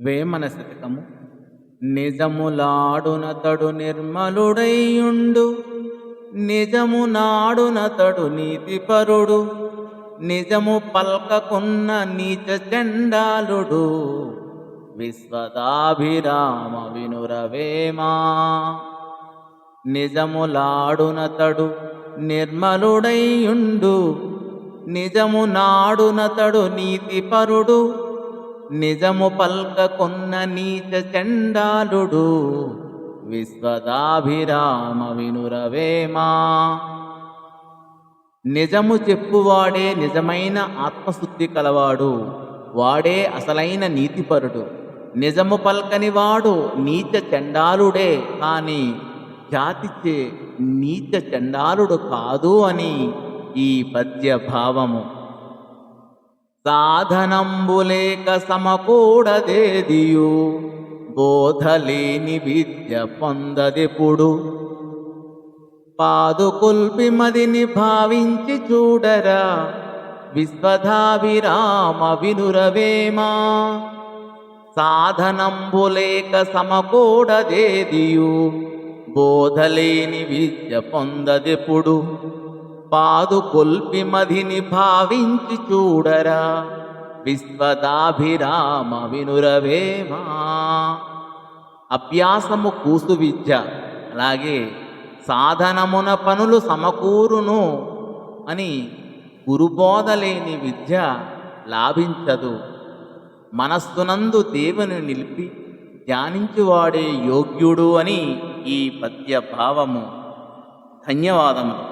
వేమన శతకము నిజములాడునతడు నిర్మలుడైయుండు. నిజము నాడునతడు నీతిపరుడు. నిజము పల్కకున్న నీచ చండాలుడు. విశ్వదాభిరామ వినురవేమా. నిజములాడునతడు నిర్మలుడైయుండు. నిజము నాడునతడు నీతిపరుడు. నిజము పల్కకున్న నీచ చండాలుడు విశ్వదాభిరామ వినురవేమా నిజము చెప్పువాడే నిజమైన ఆత్మశుద్ధి కలవాడు వాడే అసలైన నీతిపరుడు. నిజము పల్కని వాడు నీచ చండాలుడే కాని జాతిచే నీచ చండాలుడు కాదు అని ఈ పద్య భావము సాధనంబులేక సమకూడదేదియు? బోధలేని విద్య పొందదెప్పుడు? పాదుకుల్పి మదిని భావించి చూడరా? విశ్వధావిరామ వినురవేమా? సాధనంబులేక సమకూడదేదియు? బోధలేని విద్య పొందదెప్పుడు? పాదు కొల్పి మధిని భావించి చూడరా విశ్వదాభిరామ వినురవేమా అభ్యాసము కూసు విద్య అలాగే సాధనమున పనులు సమకూరును అని గురుబోధలేని విద్య లాభించదు మనస్సునందు దేవుని నిలిపి ధ్యానించువాడే యోగ్యుడు అని ఈ పద్య భావము ధన్యవాదములు